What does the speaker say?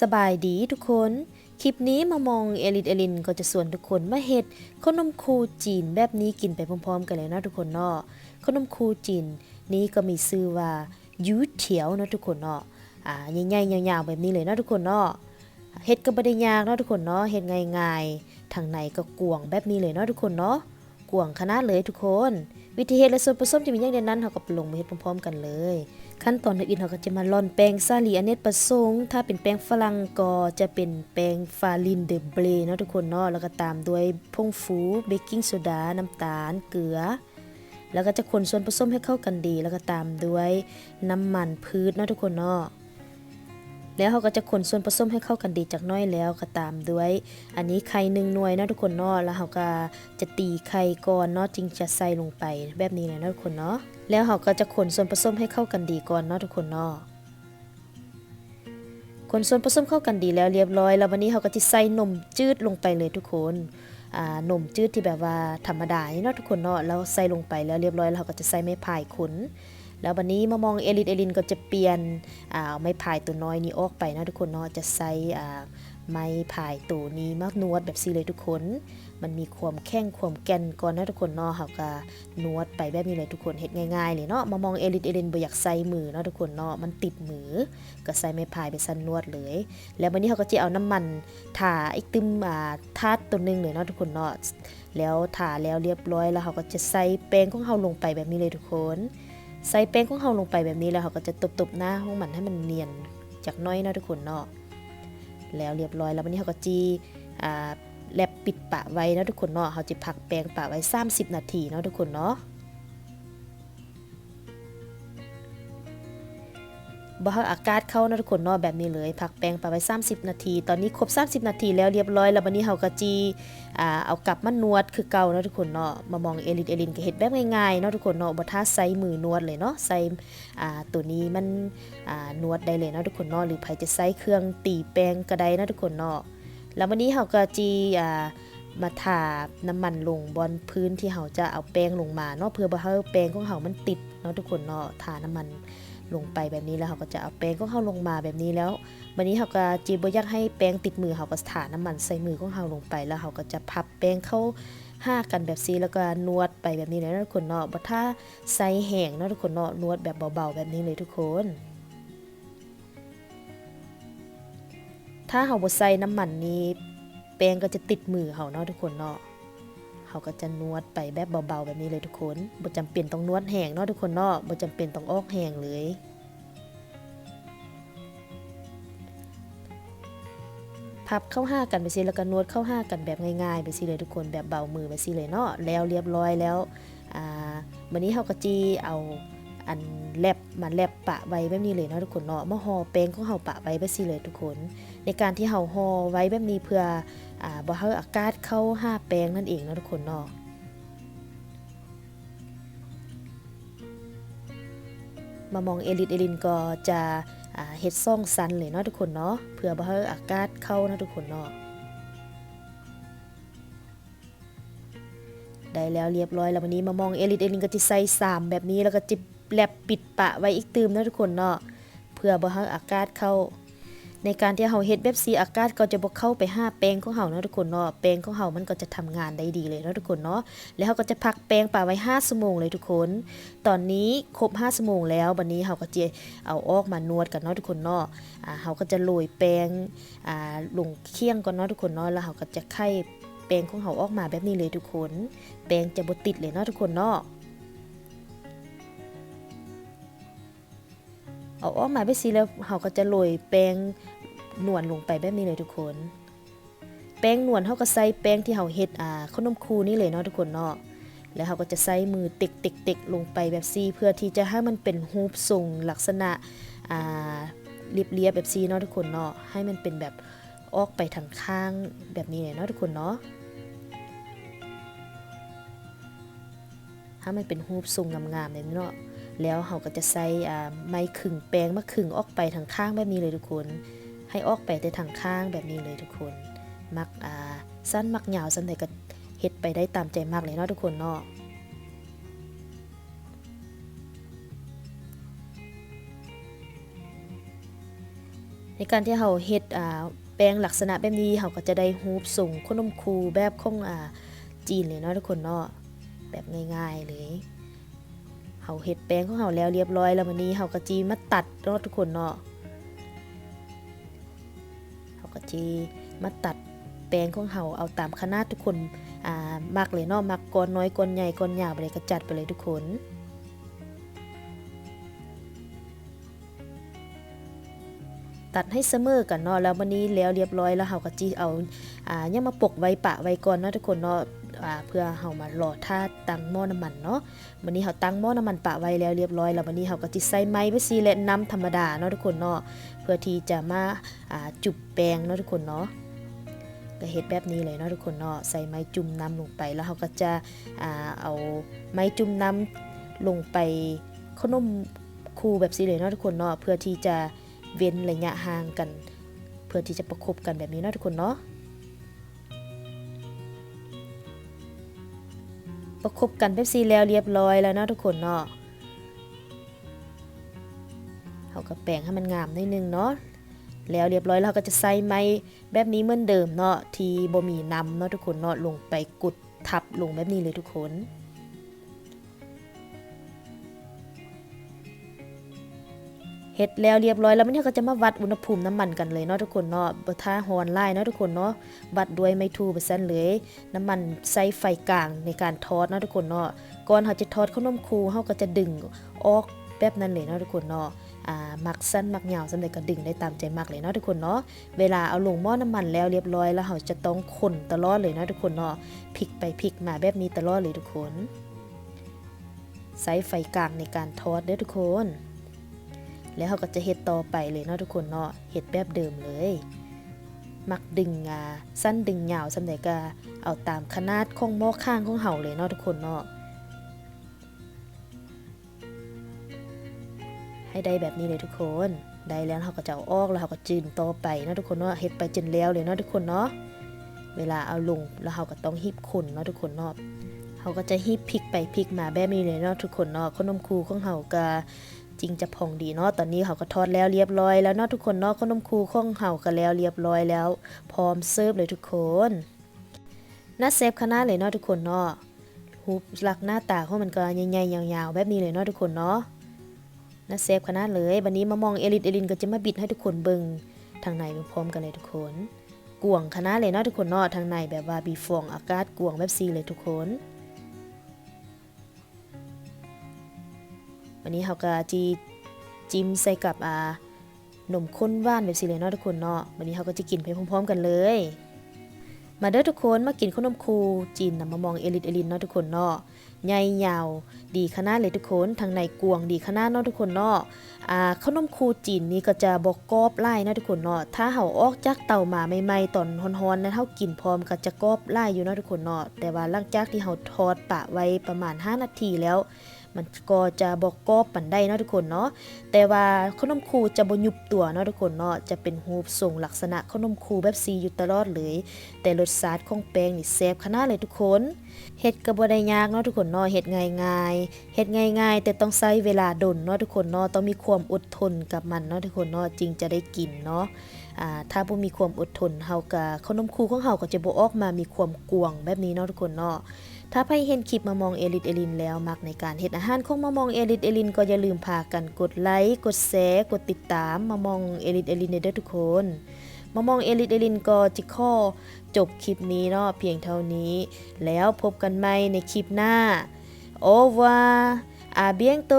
สบายดีทุกคน คลิปนี้มามองเอลินเอลินก็จะส่วนทุกคนมาเฮ็ดขนมคูจีนแบบนี้กินไปพร้อมๆ กันเลยนะทุกคนเนาะขนมคูจีนนี้ก็มีชื่อว่ายูเถียวนะทุกคนเนาะอ่าใหญ่ๆยาวๆแบบนี้เลยนะทุกคนเนาะเฮ็ดก็บ่ได้ยากเนาะทุกคนเนาะเฮ็ดง่ายๆทางในก็กวางแบบนี้เลยเนาะทุกคนเนาะกวางขนาดเลยทุกคน วิธีเฮ็ดและส่วนผสมจะมีอย่างเดียวนั้นเราก็ไปลงมาเฮ็ดพร้อมๆ กันเลย ขั้นตอนอื่นๆเราก็จะมาล่อนแป้งซาลีอเนตประสงค์ ถ้าเป็นแป้งฝรั่งก็จะเป็นแป้งฟารินเดอเบรเนาะทุกคนเนาะแล้วก็ตามด้วยพงฟูเบกกิ้งโซดา น้ำตาล เกลือ แล้วก็จะคนส่วนผสมให้เข้ากันดี แล้วก็ตามด้วยน้ำมันพืชเนาะทุกคนเนาะ แล้วเขาก็จะคนส่วนผสมให้เข้ากันดีจากน้อยแล้วก็ตามด้วย อันนี้ไข่หนึ่งหน่วยเนาะทุกคนเนาะแล้วเขาก็จะตีไข่ก่อนเนาะจึงจะใส่ลงไปแบบนี้เลยเนาะทุกคนเนาะแล้วเขาก็จะคนส่วนผสมให้เข้ากันดีก่อนเนาะทุกคนเนาะคนส่วนผสมเข้ากันดีแล้วเรียบร้อย แล้ววันนี้เขาก็จะใส่นมจืดลงไปเลยทุกคนอ่านมจืดที่แบบว่าธรรมดาเนาะทุกคนเนาะแล้วใส่ลงไปแล้วเรียบร้อยแล้วเขาก็จะใส่ไม้พายขน แล้ววันนี้มามองเอลินเอลินก็จะเปลี่ยนเอาไม้พายตัวน้อยนี้ออกไปนะทุกคนเนาะจะใส่ไม้พายตัวนี้มานวดแบบซีเลยทุกคน มันมีความแข็งความแก่นก่อนนะทุกคนเนาะเขาก็นวดไปแบบนี้เลยทุกคนเฮ็ดง่ายๆเลยเนาะมามองเอลินเอลินบ่อยากใส่มือเนาะทุกคนเนาะมันติดมือก็ใส่ไม้พายไปสั่นนวดเลย แล้ววันนี้เขาก็จะเอาน้ำมันทาอีกตึมทาดตัวหนึงเลยเนาะทุกคนเนาะแล้วทาแล้วเรียบร้อยแล้วเขาก็จะใส่แป้งของเขาลงไปแบบนี้เลยทุกคน ใส่แป้งของเราลงไปแบบนี้แล้วเขาก็จะตบๆหน้าของมันให้มันเนียนจากน้อยเนาะทุกคนเนาะแล้วเรียบร้อยแล้ววันนี้เขาก็จีอ่าแลบปิดปะไว้เนาะทุกคนเนาะเขาจะพักแป้งปะไว้ 30 นาทีเนาะทุกคนเนาะ บ่ให้อากาศเข้านะทุกคนเนาะแบบนี้เลยพักแป้งปะไว้ 30 นาที ตอนนี้ครบ 30 นาทีแล้วเรียบร้อย แล้ววันนี้เขาก็จีอ่าเอากลับมานวดคือเก่านาะทุกคนเนาะมามองเอลินเอลินก็เฮ็ดแบบง่ายๆเนาะทุกคนเนาะบ่ท่าใส่มือนวดเลยเนาะใส่อ่าตัวนี้มันอ่านวดได้เลยเนาะทุกคนเนาะหรือใครจะใส่เครื่องตีแป้งก็ได้เนาะทุกคนเนาะแล้ววันนี้เขาก็จีอ่ามาทาน้ำมันลงบนพื้นที่เขาจะเอาแป้งลงมาเนาะเพื่อบ่ให้แป้งของเขามันติดเนาะทุกคนเนาะทาน้ำมัน ลงไปแบบนี้แล้วเขาก็จะเอาแป้งของเขาลงมาแบบนี้แล้ววันนี้เขาก็จีบอยากให้แป้งติดมือเขาก็ถาน้ำมันใส่มือของเขาลงไป แล้วเขาก็จะพับแป้งเข้าห้ากันแบบซีแล้วก็นวดไปแบบนี้เลยนะทุกคนเนาะบ่ถ้าใส่แห้งเนาะทุกคนเนาะนวดแบบเบาๆแบบนี้เลยทุกคน ถ้าเขาบ่ใส่น้ำมันนี้แป้งก็จะติดมือเขาเนาะทุกคนเนาะ เขาก็จะนวดไปแบบเบาๆแบบนี้เลยทุกคนบ่จำเป็นต้องนวดแห้งเนาะทุกคนเนาะบ่จำเป็นต้องออกแห้งเลยพับเข้าห้ากันไปสิแล้วก็นวดเข้าห้ากันแบบง่ายๆไปสิเลยทุกคนแบบเบามือไปสิเลยเนาะแล้วเรียบร้อยแล้วอ่าวันนี้เฮาก็จีเอา อันแลบมาแลบปะไว้แบบนี้เลยเนาะทุกคนเนาะมาห่อแป้งของเฮาปะไว้ไปสิเลยทุกคน ในการที่เฮาห่อไว้แบบนี้เพื่ออ่าบ่ให้อากาศเข้าห้าแป้งนั่นเองเนาะทุกคนเนาะมามองเอลินเอลินก็จะเฮ็ดซ่องซันเลยเนาะทุกคนเนาะเพื่อบ่ให้อากาศเข้านะทุกคนเนาะได้แล้วเรียบร้อยแล้ววันนี้มามองเอลิทเอลินก็จะใส่สามแบบนี้แล้วก็จิบ แลบปิดปะไว้อีกตืมนะทุกคนเนาะเพื่อบ่ให้อากาศเข้า ในการที่เฮาเฮ็ดแบบซีอากาศก็จะบ่เข้าไปห้าแป้งของเฮาเนาะทุกคนเนาะแป้งของเฮามันก็จะทำงานได้ดีเลยเนาะทุกคนเนาะแล้วเฮาก็จะพักแป้งปะไว้5ชั่วโมงเลยทุกคน ตอนนี้ครบ5ชั่วโมงแล้ววันนี้เฮาก็จะเอาออกมานวดกันเนาะทุกคนเนาะอ่าเฮาก็จะโรยแป้งอ่าลงเคี่ยงก่อนเนาะทุกคนเนาะแล้วเฮาก็จะไข่แป้งของเฮาออกมาแบบนี้เลยทุกคน แป้งจะบ่ติดเลยเนาะทุกคนเนาะ เอาออกมาไปสิแล้วเฮาก็จะโรยแป้งนวลลงไปแบบนี้เลยทุกคน แป้งนวลเฮาก็ใส่แป้งที่เฮาเฮ็ดอ่าขนมคูนี่เลยเนาะทุกคนเนาะแล้วเขาก็จะใส่มือเต็กๆๆลงไปแบบซีเพื่อที่จะให้มันเป็นรูปทรงลักษณะอ่าเรียบๆแบบซีเนาะทุกคนเนาะให้มันเป็นแบบออกไปทางข้างแบบนี้เลยเนาะทุกคนเนาะให้มันเป็นรูปทรงงามๆแบบนี้เนาะ แล้วเขาก็จะใส่ไม้ขึงแปรงมาขึงออกไปทางข้างแบบนี้เลยทุกคน ให้ออกไปแต่ทางข้างแบบนี้เลยทุกคน มักสั้นมักยาวสั้นใดก็เฮ็ดไปได้ตามใจมากเลยเนาะทุกคนเนาะในการที่เราเฮ็ดแปลงลักษณะแบบนี้เราก็จะได้รูปทรงขนมคูแบบของอจีนเลยเนาะทุกคนเนาะแบบง่ายๆเลย เฮาเฮ็ดแปลงของเฮาแล้วเรียบร้อยแล้ววันนี้เฮาก็จีมาตัดเนาะทุกคนเนาะเฮาก็จีมาตัดแปลงของเฮาเอาตามขนาดทุกคนอ่ามักเลยเนาะมักก้อนน้อยก้อนใหญ่ก้อนยาวไปเลยก็จัดไปเลยทุกคนตัดให้เสมอกันเนาะแล้ววันนี้แล้วเรียบร้อยแล้วเฮาก็จีเอาอ่ายังมาปกไว้ปะไว้ก่อนเนาะทุกคนเนาะ่าเพื่อเฮามารอท่าตั้งหม้อน้ำมันเนาะวันนี้เฮาตั้งหม้อน้ำมันปะไว้แล้วเรียบร้อยแล้ววันนี้เฮาก็จิใส่ไม้ไปซีและน้ำธรรมดาเนาะทุกคนเนาะเพื่อที่จะมาอ่าจุบแป้งเนาะทุกคนเนาะก็เฮ็ดแบบนี้เลยเนาะทุกคนเนาะใส่ไม้จุ่มน้ำลงไปแล้วเฮาก็จะอ่าเอาไม้จุ่มน้ำลงไปขนมคูแบบซีเลยเนาะทุกคนเนาะเพื่อที่จะเว้นระยะห่างกัน เพื่อที่จะประคบกันแบบนี้เนาะทุกคนเนาะ ประคบกันแบบซีแล้วเรียบร้อยแล้วเนาะทุกคนเนาะเขาก็แปรงให้มันงามนิดนึงเนาะแล้วเรียบร้อยแล้วเราก็จะใส่ไม้แบบนี้เหมือนเดิมเนาะที่บ่มีน้ำเนาะทุกคนเนาะลงไปกดทับลงแบบนี้เลยทุกคน เฮ็ดแล้วเรียบร้อยแล้วมันก็จะมาวัดอุณหภูมิน้ำมันกันเลยเนาะทุกคนเนาะบ่ท่าฮอนไล่เนาะทุกคนเนาะวัดด้วยไม้ทูไปอร์เซั่นเลย น้ำมันใส่ไฟกลางในการทอดเนาะทุกคนเนาะก่อนเฮาจะทอดขนมคูเฮาก็จะดึงออกแบบนั้นเลยเนาะทุกคนเนาะอ่ามักสั้นมักยาวสำใดก็ดึงได้ตามใจมักเลยเนาะทุกคนเนาะเวลาเอาลงหม้อน้ำมันแล้วเรียบร้อยแล้วเฮาจะต้องคนตลอดเลยเนาะทุกคนเนาะพลิกไปพลิกมาแบบนี้ตลอดเลยทุกคนใส่ไฟกลางในการทอดเด้อทุกคน แล้วเขาก็จะเฮ็ดต่อไปเลยเนาะทุกคนเนาะเฮ็ดแบบเดิมเลย มักดึงอ่าสั้นดึงยาวสำใดก็เอาตามขนาดของหม้อข้างของเฮาเลยเนาะทุกคนเนาะให้ได้แบบนี้เลยทุกคนได้แล้วเราก็จะเอาออกแล้วเราก็จืนต่อไปเนาะทุกคนเนาะเฮ็ดไปจนแล้วเลยเนาะทุกคนเนาะเวลาเอาลงแล้วเราก็ต้องหีบคนเนาะทุกคนเนาะเขาก็จะหีบพลิกไปพลิกมาแบบนี้เลยเนาะทุกคนเนาะขนมคูของเฮาก็ จริงจะพองดีเนาะตอนนี้เขาก็ทอดแล้วเรียบร้อยแล้วเนาะทุกคนเนาะขนมคูข้องเห่ากันแล้วเรียบร้อยแล้ว พร้อมเสิร์ฟเลยทุกคนน่าเซฟขนาดเลยเนาะทุกคนเนาะรูปลักหน้าตาของมันก็ใหญ่ๆยาวๆแบบนี้เลยเนาะทุกคนเนาะน่าเซฟขนาดเลยวันนี้มามองเอลิทเอลินก็จะมาบิดให้ทุกคนเบิ่งทางในพร้อมกันเลยทุกคนกวงขนาดเลยเนาะทุกคนเนาะทางในแบบว่าบีฟองอากาศกวงแบบซีเลยทุกคน วันนี้เขาก็จีจิ้มใส่กับอ่านมข้นหว่านแบบสิเลยเนาะทุกคนเนาะวันนี้เขาก็จะกินไปพร้อม ๆ กันเลย มาเด้อทุกคนมากินข้าวนมคูจีนนำมามองเอลิทเอลินเนาะทุกคนเนาะใหญ่ยาวดีขนาดเลยทุกคนทางในกวงดีขนาดเนาะทุกคนเนาะอ่าขนมคูจีนนี่ก็จะบอกกรอบไล่เนาะทุกคนเนาะถ้าเฮาออกจากเต่ามาใหม่ๆตอนร้อนๆนั้นเฮากินพร้อมก็จะกรอบไล่อยู่เนาะทุกคนเนาะแต่ว่าหลังจากที่เฮาทอดปะไว้ประมาณ 5 นาทีแล้ว มันก็จะบอกกอบปันได้เนาะทุกคนเนาะแต่ว่าขนมคูจะบยุบตัวเนาะทุกคนเนาะจะเป็นรูปทรงลักษณะขนมคูแบบซีอยู่ตลอดเลย แต่รสชาติของแป้งนี่แซ่บขนาดเลยทุกคนเฮ็ดก็บ่ได้ยากเนาะทุกคนเนาะเฮ็ดง่ายๆเฮ็ดง่ายๆ แต่ต้องใช้เวลาดนเนาะทุกคนเนาะต้องมีความอดทนกับมันเนาะทุกคนเนาะจริงจะได้กินเนาะถ้าบ่มีความอดทนเฮาก็ขนมคูของเฮาก็จะบ่ออกมามีความกวงแบบนี้เนาะทุกคนเนาะ ถ้าใครเห็นคลิปมามองเอลิทเอลินแล้วมักในการเฮ็ดอาหารของมามองเอลิทเอลินก็อย่าลืมพากันกดไลค์กดแชร์กดติดตามมามองเอลิทเอลินเด้อทุกคนมามองเอลิทเอลินก็จิข้อจบคลิปนี้เนาะเพียงเท่านี้ แล้วพบกันใหม่ในคลิปหน้าโอวาอาเบียงโต